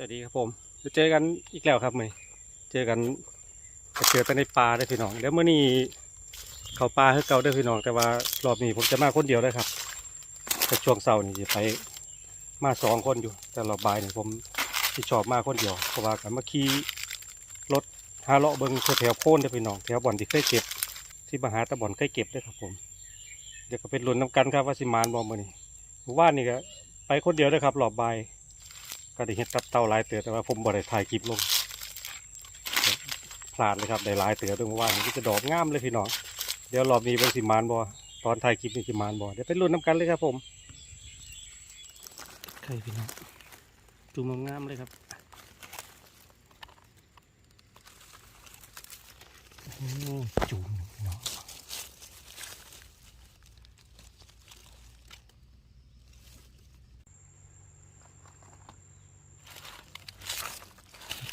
สวัสดีครับผมจะเจอกันอีกแล้วครับมื่อเจอกันจะเจอกันในป่าได้พี่น้องเดี๋ยวเมื่อนี้เขาป่าคือเก่าได้พี่น้อง แต่ว่ารอบนี้ผมจะมาคนเดียวเลยครับแต่ช่วงเสาร์นี่จะไปมาสองคนอยู่ แต่รอบบ่ายนี่ผมที่ชอบมาคนเดียวเพราะว่ากันมาขี่รถหาเลาะเบิงแถวโค่นได้พี่น้องแถวบ่อนที่เคยเก็บ ที่มหาตะบ่อนเคยเก็บได้ครับผมเดี๋ยวก็เป็นลุ้นน้ำกันครับว่าสิมานบอมื่อนี้เมื่อว่านนี่ก็ไปคนเดียวเลยครับรอบบ่าย ก็ได้เห็นตับเต่าหลายเตือแต่ว่าผมบ่ได้ถ่ายคลิปลงพลาดเลยครับได้หลายเตือตรงว่านี่จะดอกงามเลยพี่น้องเดี๋ยวรอบนี้เบิ่งสิมานบ่ตอนถ่ายคลิปนี่สิมานบ่เดี๋ยวไปรุ่นน้ำกันเลยครับผมใครพี่น้องจุ่มงามเลยครับจุ่มพี่น้อง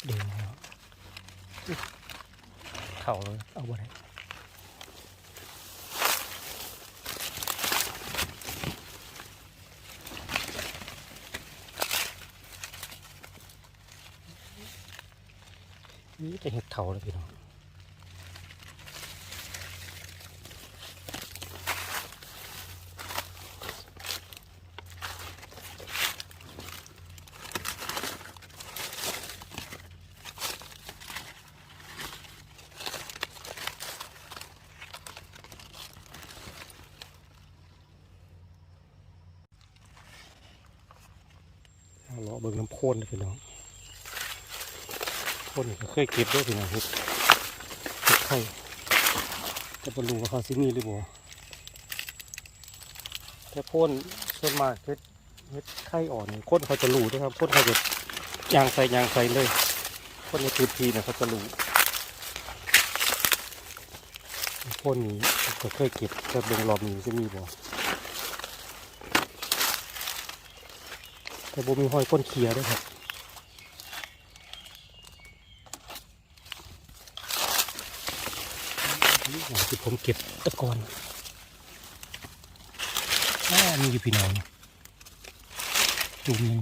เดินแล้ว เข่าเลยเอาบ่ได้นี่จะเห็ดเข่าเลยพี่น้อง เอาเลาะเบิ่งน้ำโคนเลยพี่น้องโคนนี่ก็เคยเก็บด้วยพี่น้องเห็ดเห็ดไข่แต่บรรลุว่าเขาซิมีหรือเปล่าแต่โคนส่วนมากเห็ดเห็ดไข่อ่อนนี่คนเขาจะรู้ด้วยครับโคนเขาจะยางใส่ยางใส่เลยโคนในพื้นที่เนี่ยเขาจะรู้โคนนี้ก็เคยเก็บแต่เบิ่งรอบนี้จะมีบ่ แต่บ่มีห้อยก้นเคียด้วยครับนี่อย่างที่ผมเก็บตะกอนอ่ามีอยู่พี่น้องจุ่มหนึ่ง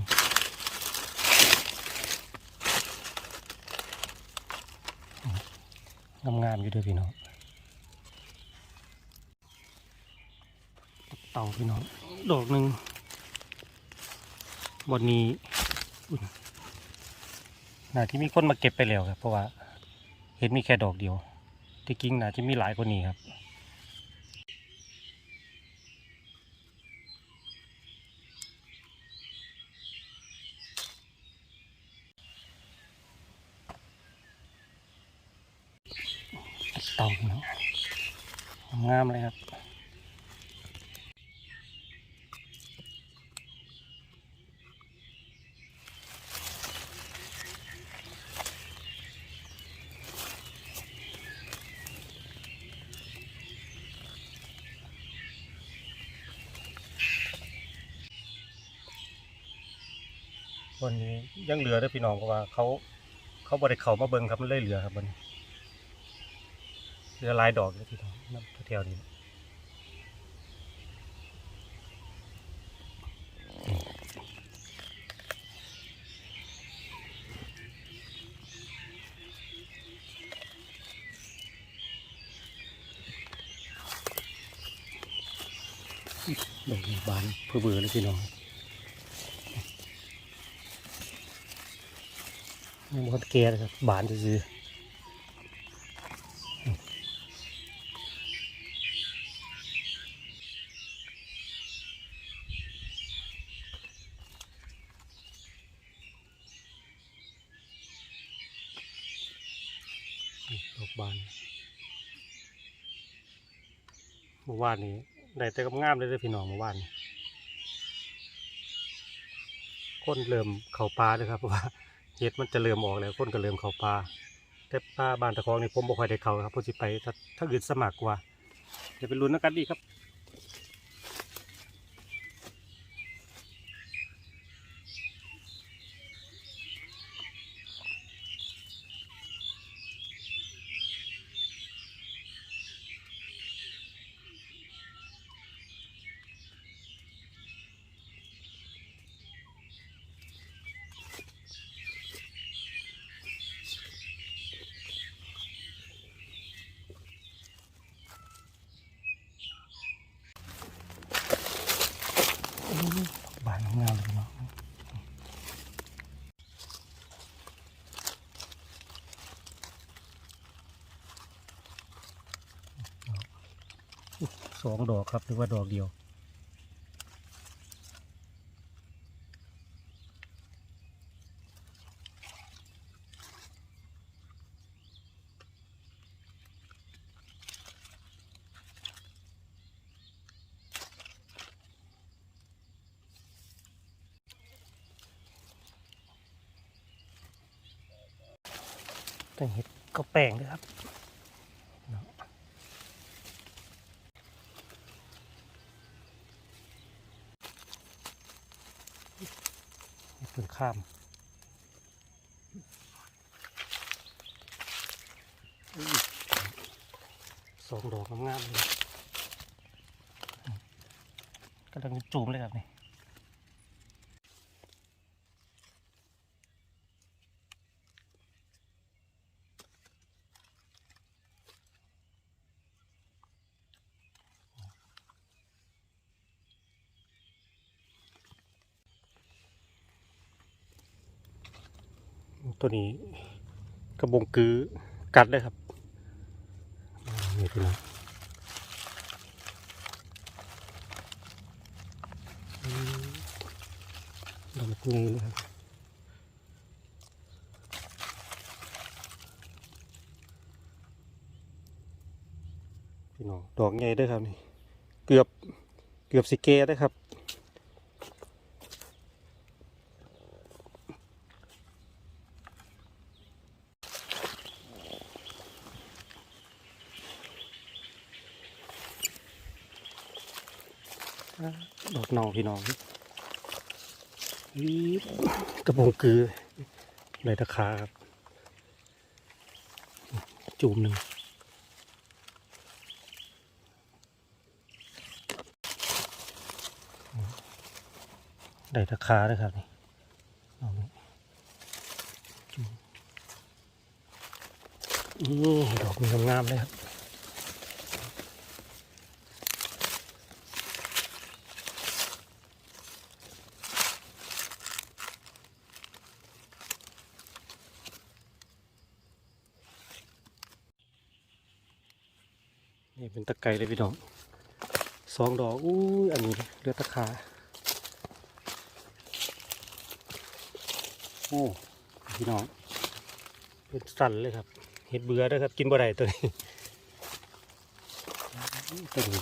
ามงามๆอยู่ด้วยพี่น้องเต่าพี่น้องดอกหนึ่ง บนนี้น่าที่มีคนมาเก็บไปแล้วครับ เพราะว่า เห็นมีแค่ดอกเดียว ที่จริงน่าจะมีหลายกว่านี้ครับเต่าเนาะงามเลยครับ วันนี้ยังเหลือด้วยพี่น้องเพราะว่า เขาเขาบริเขามาเบิ่งครับมันเลยเหลือครับมันเหลือลายดอกเลยพี่น้องน้ำแถวๆนี้ดอกนี้บานเพื่อเบื่อเลยพี่น้อง ยังบดแก่ครับบานซื่อดอกบานเมื่อวานนี้ได้แต่กับงามเลยเด้พี่น้องเมื่อวานคนเริ่มเข่าปลาเลยครับเพราะว่า เห็ดมันจะเริ่มออกแล้วคนก็เริ่มเข้าป่าแต่ป่าบ้านตะคองนี่ผมบ่ค่อยได้เข้าครับผมสิไปถ้าถ้าอื่นสมัครกว่าเดี๋ยวไปลุ้นกันดีครับ สองดอกครับหรือว่าดอกเดียว แต่เห็ดก็แปลงด้วยครับเนาะเห็ดเพิ่งข้ามสองดอกงามๆเลยกำลังจูมเลยครับนี่ ตัวนี้กระบงกือกัดเลยครับนี่พี่น้องดอกนี้เลยครับพี่น้องดอกใหญ่ด้วยครับนี่เกือบเกือบสิเกได้ครับ ดอกนอง พี่น้องวีดกระบงกือในตะขาครับ จูมหนึ่งได้ตะขาด้วยครับนี่เอานี่จูมนี่ดอกมีงามๆเลยครับ นี่เป็นตะไคร้เลยพี่น้องสองดอกอู้ยอันนี้เลือดตะขาโอ้พี่น้องเป็นสั่นเลยครับเห็ดเบื่อด้วยครับ กินบ่ได้ตัวนี้ตัวนี้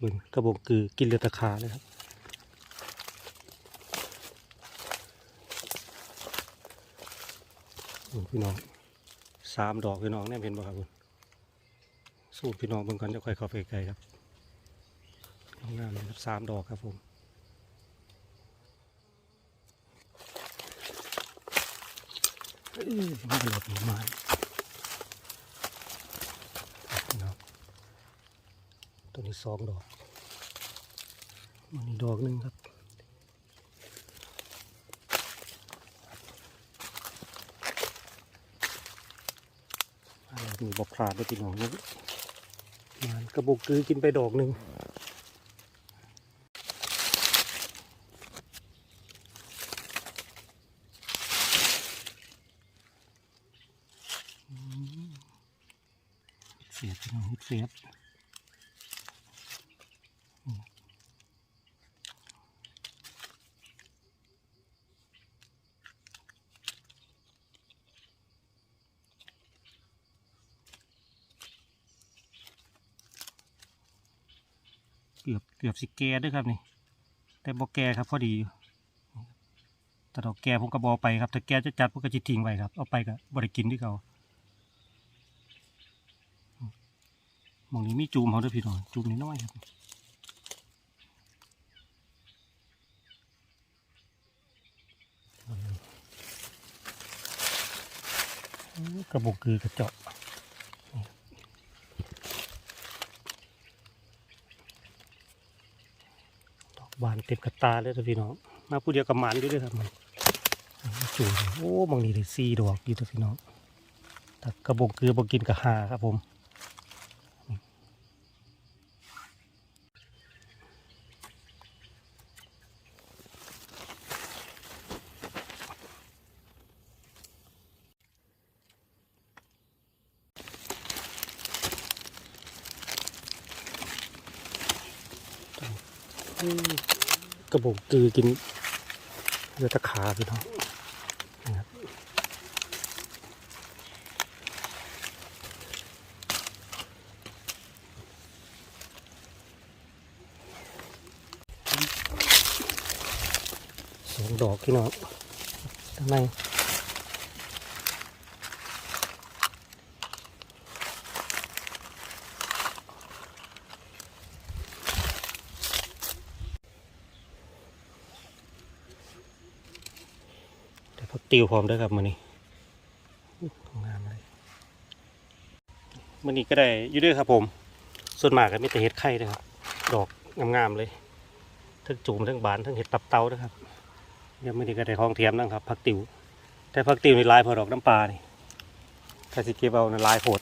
มึงกระบอกคือกินเลือดตะขาเลยครับโอ้พี่น้อง สามดอกพี่น้องแน่เห็นบ่ครับคุณสู้พี่น้องเบิ่งก่อนจะค่อยเข้าไปไกลครับงามเลยครับสามดอกครับผมอ้ยมันหลดมาพี่น้องตัวนี้สองดอกมันนี้ดอกหนึ่งครับ อะไร มีบอกพลาดด้วยพี่น้องนี่มันกระบอกกือกินไปดอกหนึ่งเสียบพี่น้องเสียบ กือบเกือบสิแก่ด้วยครับนี่ แต่บอกแก่ครับพอดีแต่ดอกแก่ผมก็บอกไปครับแต่แก่จะจัดผมก็จะทิ้งไว้ครับ เอาไปก็บริกินที่เขามองนี้มีจูมเขาด้วยพี่น้องจูมนิดน้อยครับกระบอกคือกระเจาะดอก บานเต็มกระตาเลยนพี่น้อง มาผู้เดียวกับหมันด้วยเด้วยครับมันจูมโอ้บางนี้ได้สี่ดอกอยู่ตัวพี่น้องแต่กระบอกคือบอกกินกับหาครับผม กระบอกตือกินเลือตะขาพี่น้องนะครับสองดอกพี่น้องทำไมเดี๋ยวพัก ติวพร้อมด้วยครับมันนี้งามเลยมันนี้ก็ได้อยู่ด้วยครับผม ส่วนมากก็มีแต่เห็ดไข่นะครับ ดอกงามๆเลย ทั้งจูมทั้งบานทั้งเห็ดตับเตานะครับเดี๋ยวมันนี้ก็ได้ของเทียมนะครับพักติว แต่พักติวในลายพอดอกน้ำปลานี่ถ้าสิเก็บเอานะลายโหด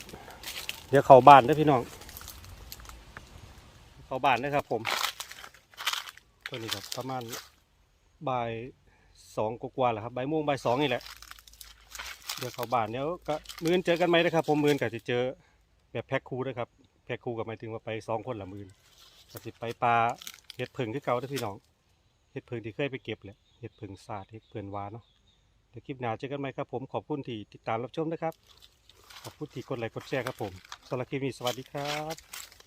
เดี๋ยวเข้าบ้านด้อพี่น้องเข้าบ้านเด้ครับผมตัวนี้ครับประมาณบ่าย สองกว่าๆแหละครับบ่ายโมงบ่ายสองนี่แหละเดี๋ยวเข้าบ้านเดี๋ยวก็มือนเจอกันไหมนะครับ ผมมือนก็จะเจอแบบแพ็คคู่นะครับแพ็คคู่กับหมายถึงว่าไปสองคนละมือนก็สิไปปลาเห็ดผึ่งที่เก่าเด้พี่น้องเห็ดผึ่งที่เคยไปเก็บแหละเห็ดผึ่งศาสตร์เห็ดเพื่อนวาเนาะเดี๋ยวคลิปหน้าเจอกันไหมครับผมขอบคุณที่ติดตามรับชมนะครับขอบคุณที่กดไลค์กดแชร์ครับผมสำหรับคลิปนี้สวัสดีครับ